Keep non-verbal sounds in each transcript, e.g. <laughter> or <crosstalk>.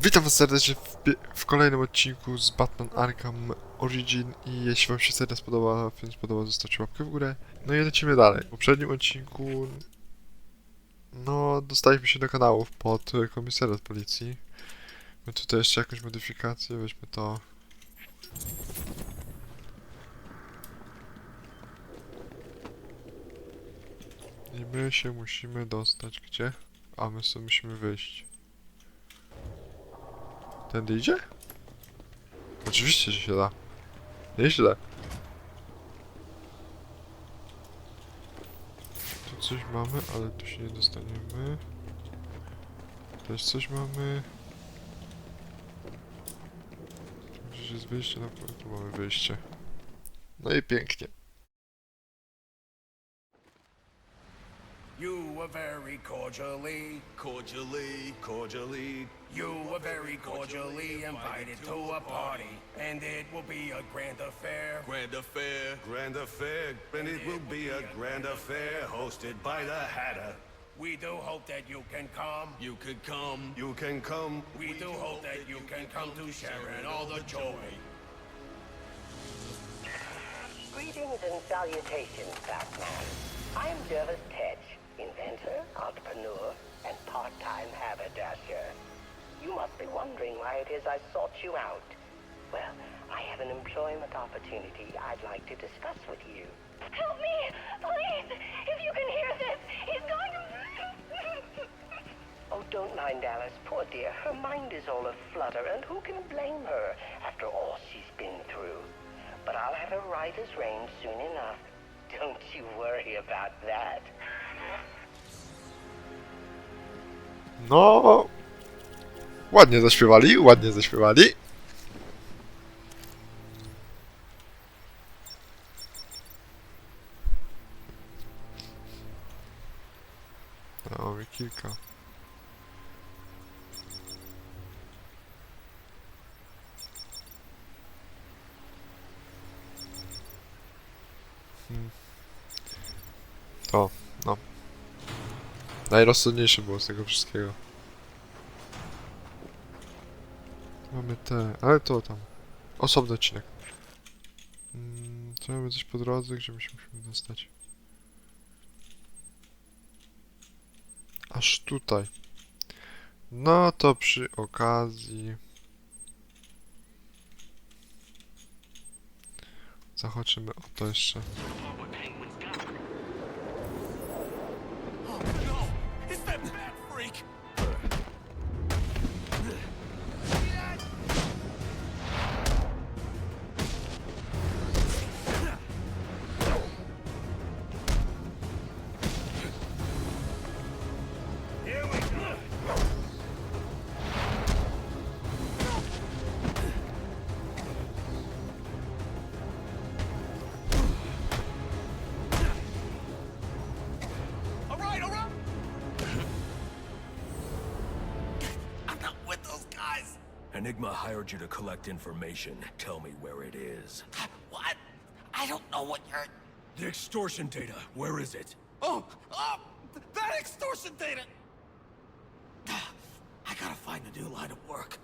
Witam was serdecznie w, w kolejnym odcinku z Batman Arkham Origin i jeśli wam się seria spodoba, film spodoba, zostawcie łapkę w górę. No i lecimy dalej. W poprzednim odcinku no, dostaliśmy się do kanałów pod komisariat policji. My tutaj jeszcze jakąś modyfikację, weźmy to. I my się musimy dostać gdzie? A my sobie musimy wyjść. Tędy idzie? Oczywiście, że się da. Nieźle. Tu coś mamy, ale tu się nie dostaniemy. Też coś mamy. Gdzieś jest wyjście, na tu mamy wyjście. No i pięknie. You are very cordially, Cordially, cordially, you were very cordially invited to a party, and it will be a grand affair. grand affair. Grand affair, and it will be a grand affair hosted by the Hatter. We do hope that you can come. You could come. You can come. We do hope that you can come to share in all the joy. Greetings and salutations, Batman. I'm Jervis Tetch, inventor, entrepreneur, and part-time haberdasher. You must be wondering why it is I sought you out. Well, I have an employment opportunity I'd like to discuss with you. Help me! Please! If you can hear this, he's going to... Oh, don't mind Alice, poor dear. Her mind is all aflutter, and who can blame her after all she's been through? But I'll have her right as rain soon enough. Don't you worry about that. No. Ładnie zaśpiewali, ładnie zaśpiewali. No, mamy kilka. Hmm. To, no. Najrozsądniejsze było z tego wszystkiego. Mamy te, ale to tam. Osobny odcinek. Mm, to mamy coś po drodze, gdzie my się musimy dostać. Aż tutaj. No to przy okazji. Zahaczymy o to jeszcze. Enigma hired you to collect information. Tell me where it is. What? I don't know what you're. The extortion data, where is it? Oh, oh, that extortion data. I gotta find a new line of work.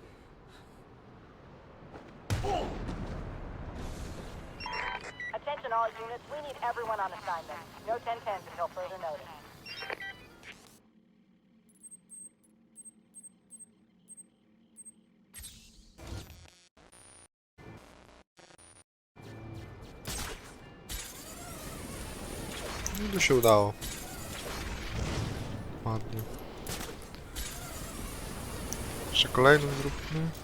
Attention all units, we need everyone on assignment. No 1010s until further notice. To się udało. Ładnie. Jeszcze kolejną zróbmy.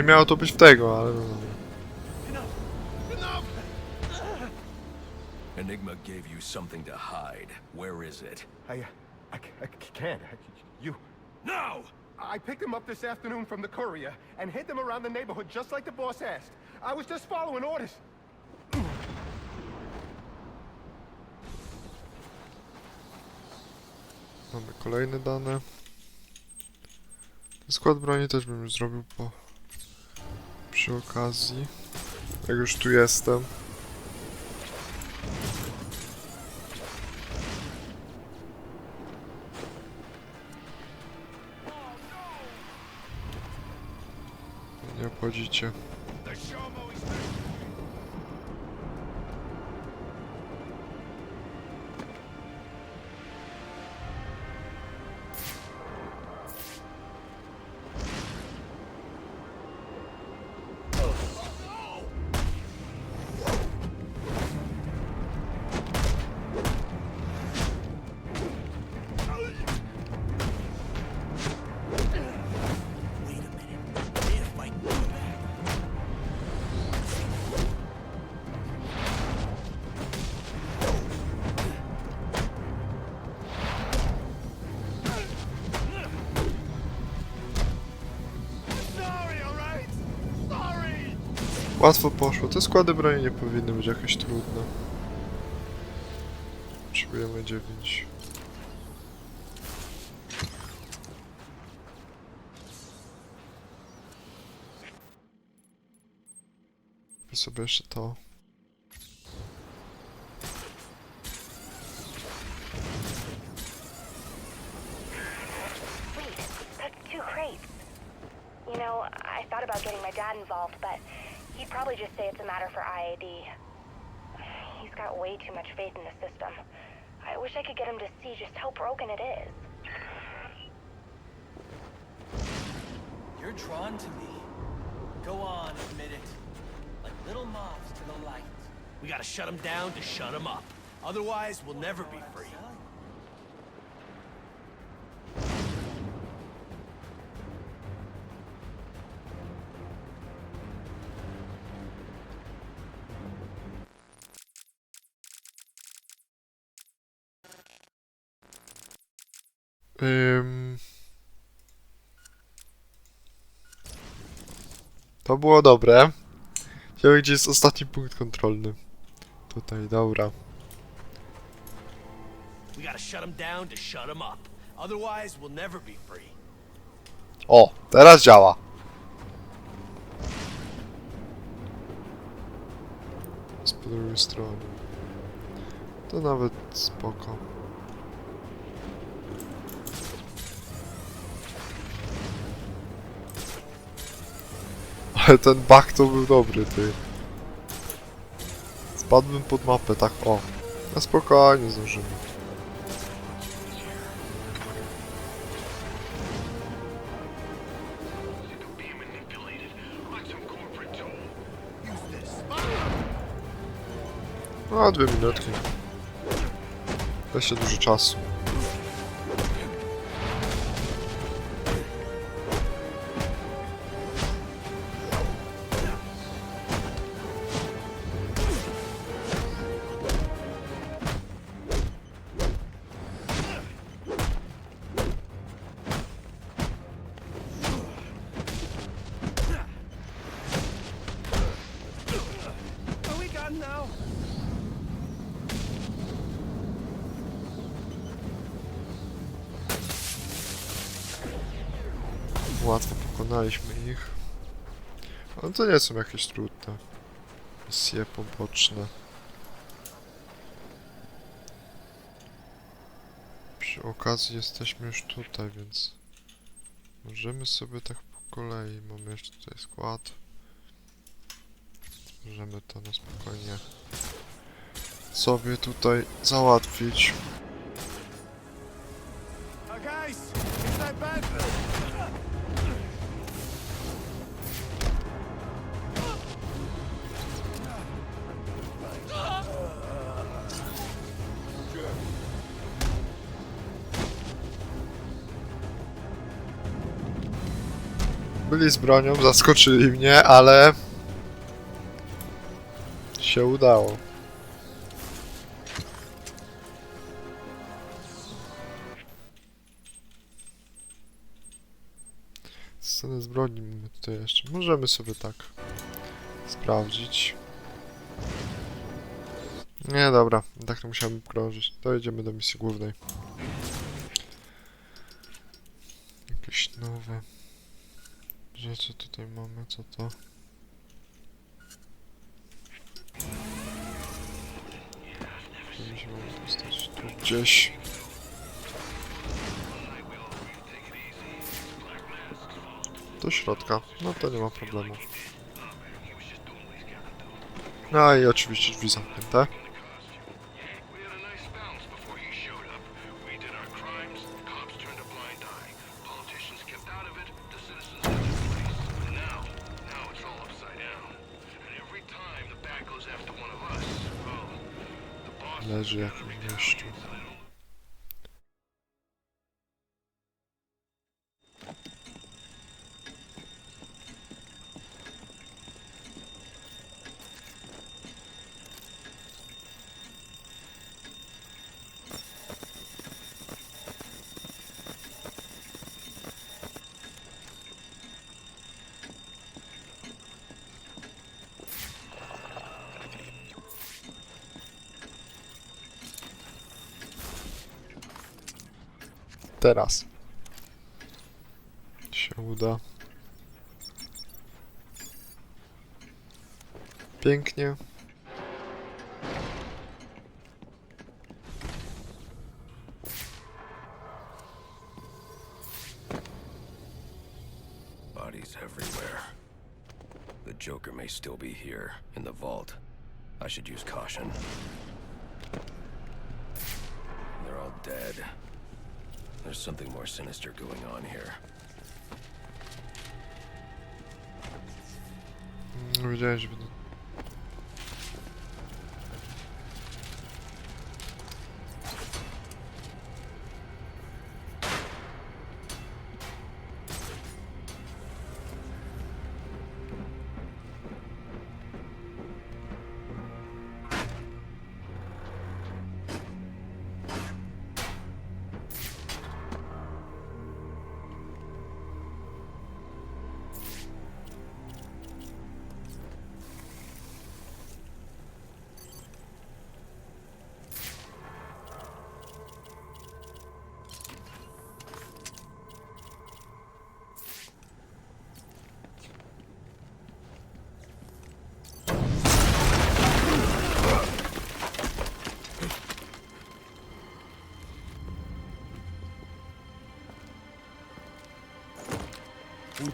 Nie miało to być w tego, ale... no, no. Enigma gave you something to hide. Where is it? I, uh, I, I can't. You. No! I picked him up this afternoon from the courier and hid them around the neighborhood just like the boss asked. I was just following orders. Mamy kolejne dane. Skład broni też bym już zrobił po... Przy okazji. Jak już tu jestem. Nie obchodzicie. Łatwo poszło. Te składy broni nie powinny być jakoś trudne. Potrzebujemy 9. Kupię sobie jeszcze to. You know, I thought about getting my dad involved, but he'd probably just say it's a matter for IAD. He's got way too much faith in the system. I wish I could get him to see just how broken it is. You're drawn to me. Go on, admit it. Like little moths to the light. We gotta shut him down to shut him up. Otherwise, we'll never be Ym... To było dobre. Ciekawe, gdzie jest ostatni punkt kontrolny. Tutaj, dobra. O, teraz działa. Z po drugiej strony. To nawet spoko. Ale ten bug to był dobry, ty. Spadłbym pod mapę, tak o. Na spokojnie zdążymy. No, dwie minutki. Jeszcze dużo czasu. Ale to nie są jakieś trudne. Misje poboczne. Przy okazji jesteśmy już tutaj, więc możemy sobie tak po kolei. Mamy jeszcze tutaj skład. możemy to na spokojnie sobie tutaj załatwić. guys, it's that bad. Z bronią, zaskoczyli mnie, ale się udało. Scenę z broni mamy tutaj jeszcze. Możemy sobie tak sprawdzić. Nie, dobra, tak to musiałem krążyć. To jedziemy do misji głównej. Jakieś nowe rzeczy tutaj mamy, co to? Mi się dostać tu gdzieś. Do środka, no to nie ma problemu. No i oczywiście drzwi zamknięte. Leży jak w. Teraz. Się uda. Pięknie. Bodies everywhere. The Joker may still be here, in the vault. I should use caution. They're all dead. There's something more sinister going on here.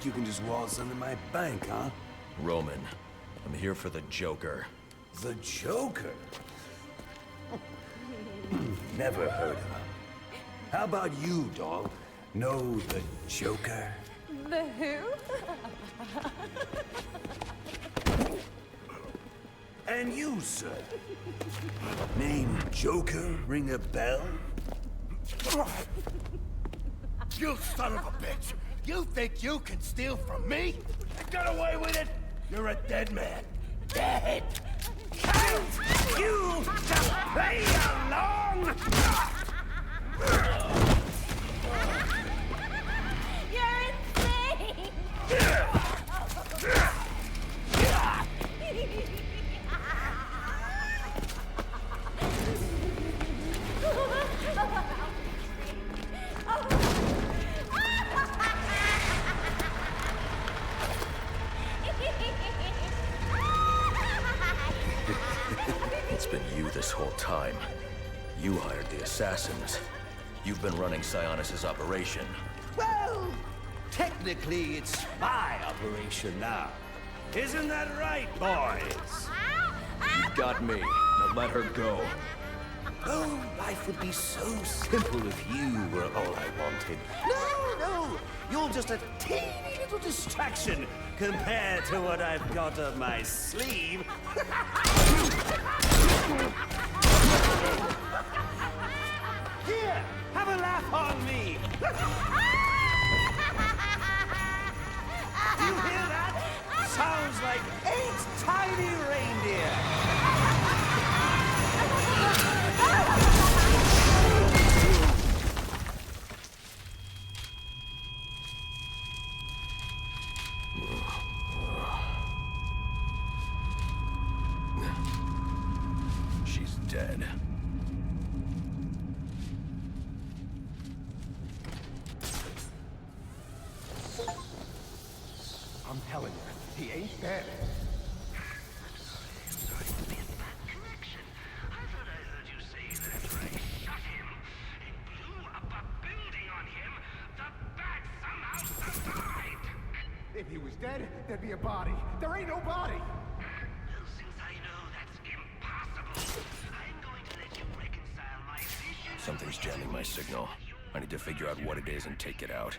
You can just waltz under my bank, huh? Roman, I'm here for the Joker. The Joker? <laughs> Never heard of him. How about you, dog? Know the Joker? The who? And you, sir? Name Joker ring a bell? <laughs> You son of a bitch! You think you can steal from me? Get away with it! You're a dead man. Dead! Can't you just play along? Operation. Well, technically it's my operation now. Isn't that right, boys? You got me. Now let her go. Oh, life would be so simple if you were all I wanted. No, no, you're just a teeny little distraction compared to what I've got up my sleeve. <laughs> Here, have a laugh on me. Do <laughs> you hear that? Sounds like eight tiny reindeer. Bat somehow survived. If he was dead, there'd be a body. There ain't no body. Since I know that's impossible, I'm going to let you reconcile my vision. Something's jamming my signal. I need to figure out what it is and take it out.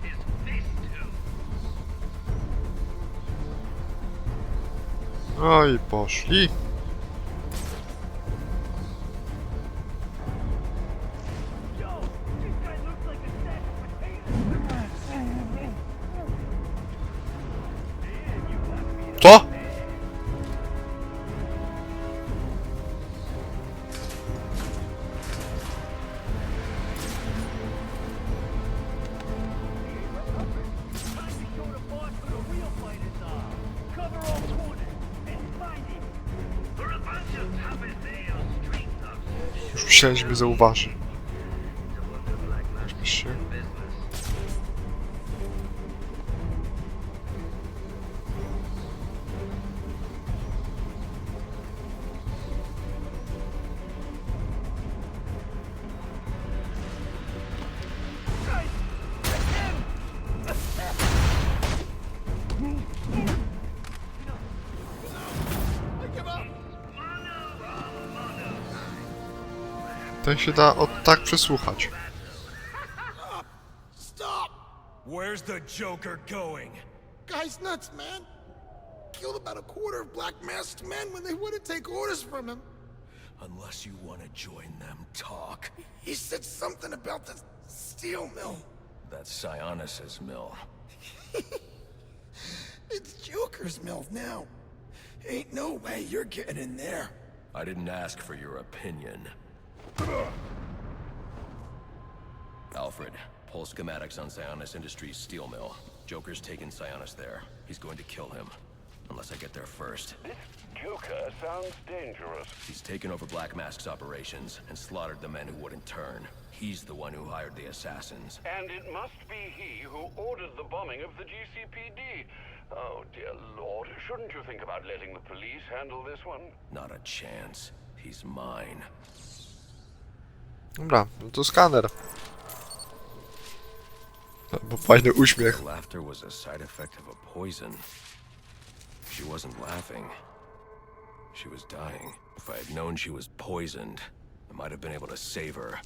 No i poszli. Mnie zauważy. Ten się da od tak przesłuchać. Stop! Where's the Joker going? Guy's nuts, man. Killed about a quarter of Black Mask's men when they wouldn't take orders from him. Unless you want to join them, talk. He said something about the steel mill. That's Sionis's mill. <laughs> It's Joker's mill now. Ain't no way you're getting in there. I didn't ask for your opinion. Alfred, pull schematics on Sionis Industries steel mill. Joker's taken Sionis there. He's going to kill him. Unless I get there first. This Joker sounds dangerous. He's taken over Black Mask's operations and slaughtered the men who wouldn't turn. He's the one who hired the assassins. And it must be he who ordered the bombing of the GCPD. Oh, dear lord. Shouldn't you think about letting the police handle this one? Not a chance. He's mine. Dobra, no to skaner. Bo fajny uśmiech. Laughter was a side effect of a poison. She wasn't laughing. She was dying. If I had known she was poisoned, I might have been able to save her.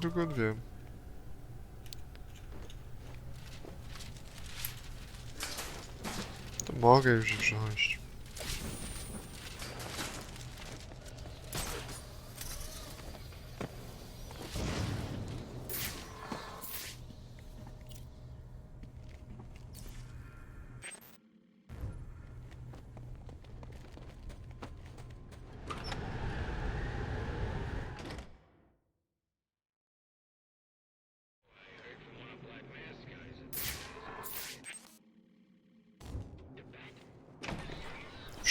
dokąd wiem. To mogę już wziąć.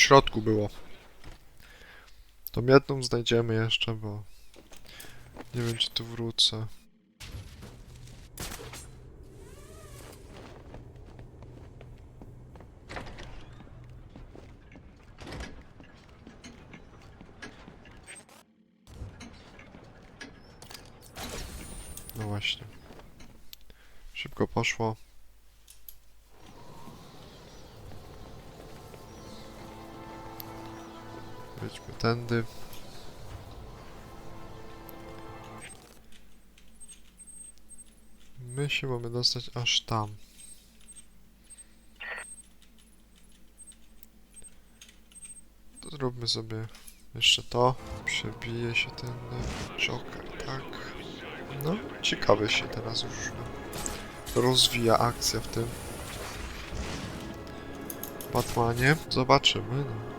Środku było. Tą jedną znajdziemy jeszcze, bo nie wiem czy tu wrócę. No właśnie. Szybko poszło. Wejdźmy tędy. My się mamy dostać aż tam. To zróbmy sobie jeszcze to. Przebije się ten Joker, tak? No, ciekawe się teraz już rozwija akcja w tym Batmanie. Zobaczymy. No,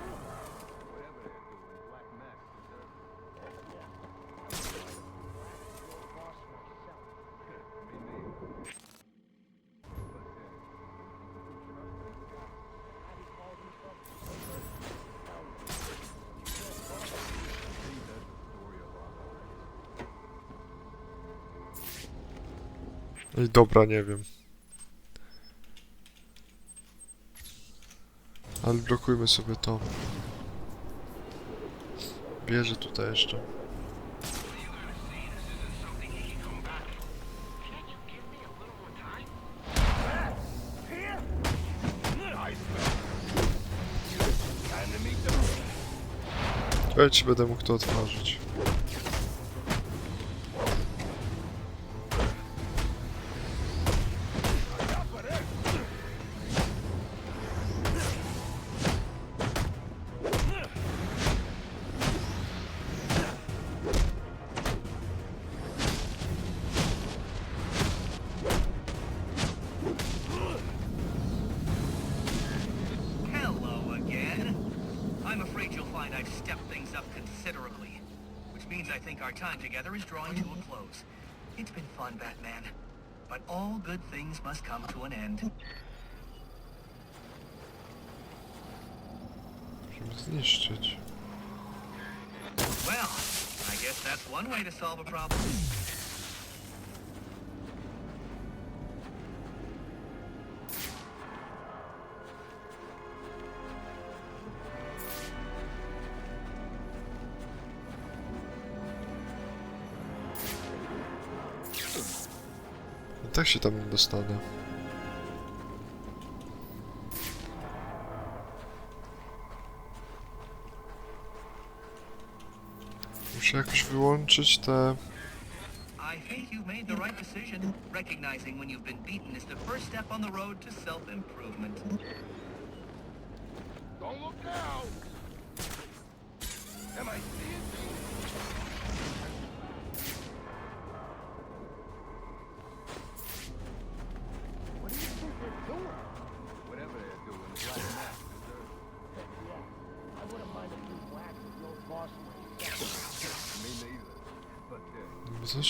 Ej, dobra, nie wiem. Ale blokujmy sobie to. Bierze tutaj jeszcze. Ja ci będę mógł to otworzyć. Together is drawing to a close. It's been fun, Batman, but all good things must come to an end. Zniszczyć. Well, I guess that's one way to solve a problem. Tak się tam nie dostanę. Muszę jakoś wyłączyć te... I think you've made the right decision. Recognizing when you've been beaten is the first step on the road to self-improvement. Don't look now!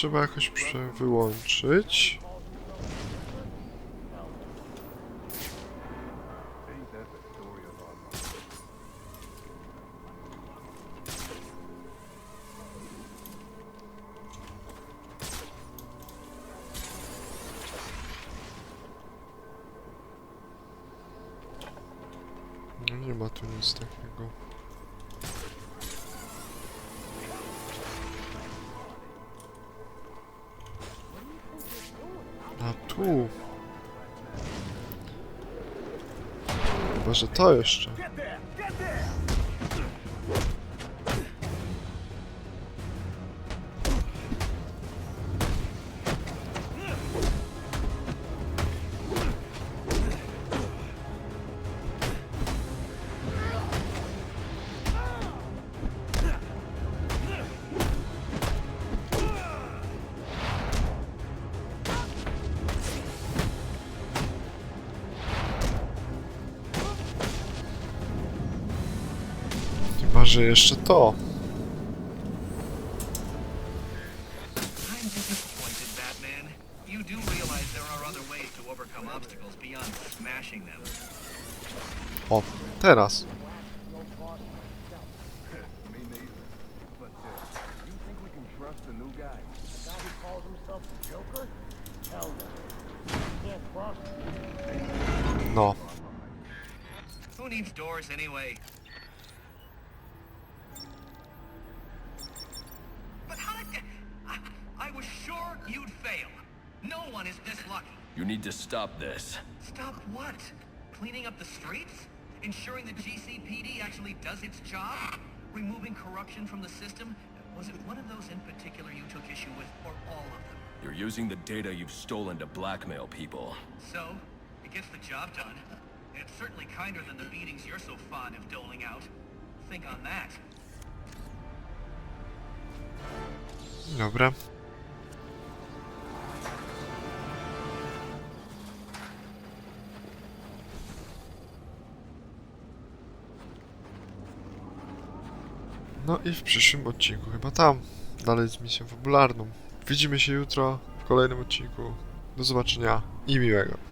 Trzeba jakoś wyłączyć. No nie ma tu nic takiego. Tu. Chyba, że to jeszcze. Beyond smashing them. O, teraz. You need to stop this. Stop what? Cleaning up the streets? Ensuring the GCPD actually does its job? Removing corruption from the system? Was it one of those in particular you took issue with, or all of them? You're using the data you've stolen to blackmail people. So, it gets the job done. It's certainly kinder than the beatings you're so fond of doling out. Think on that. Dobra. No i w przyszłym odcinku chyba tam. Dalej z misją fabularną. Widzimy się jutro w kolejnym odcinku. Do zobaczenia i miłego.